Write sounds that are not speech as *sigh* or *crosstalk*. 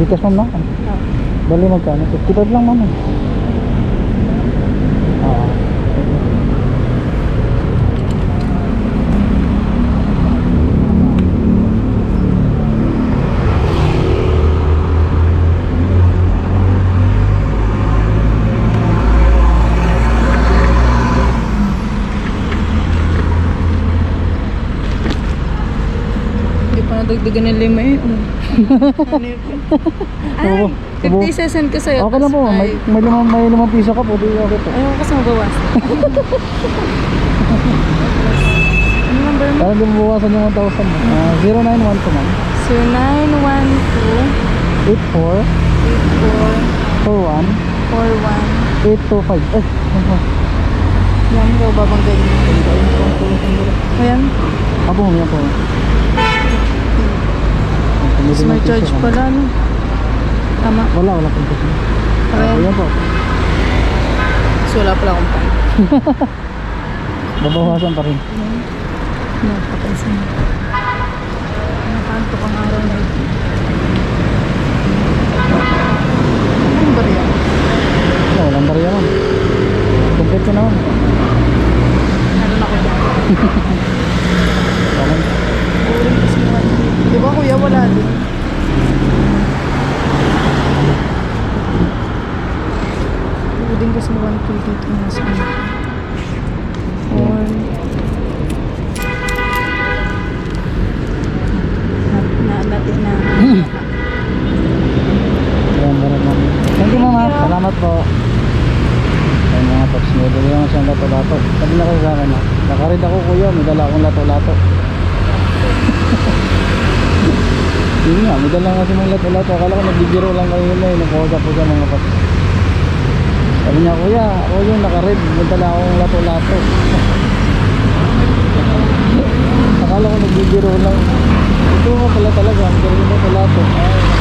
Gcash ma'am no? Oh. Bali magkano? 55 lang ma'am. eh. Oo. Hindi pa nadagdagan ng lima eh. Oh. ano yun? *laughs* Ay, Opo, opo. 50 session ko sa'yo. Okay lang po. May, may, limang, may limang piso ka po. Di okay po. Ayaw ko kasi mabawas. *laughs* ano number mo? Parang bawasan yung 1,000 mo. Ah, 0912 ma'am. 0912 84 41 8441 825. Eh, ano? Yan daw babanggay mo. Ayan. Ako mo po. Tapos may charge pala no. Tama. Wala, wala pong piso. Ayan. Ayan po. So wala pala akong pan. *laughs* Babawasan pa rin. Napapansin. Nakanto kang araw na ito. Anong ba yan? Wala, walang bariya ma'am. Complete ko naman. Meron ako dyan. *laughs* Parang Uling kasi mo. Di ba kuya wala din? Uling kasi mo 1 dito na sa ano. Or... Na, na. Thank you ma'am. ah. Salamat po. Ayan mga paps, may dali naman siyang lato-lato. Sabi na kayo sa akin ha. Nakarid ako kuya, may dala akong lato-lato. Yun nga, may dala nga si mga lato-lato. Akala ko nagbibiro lang kayo yun eh. Nakuha po siya mga paps. Sabi niya, kuya, ako yung nakarid. May dala akong lato-lato. Akala ko nagbibiro lang. Ito nga pala talaga, ang galing lato-lato. Ay,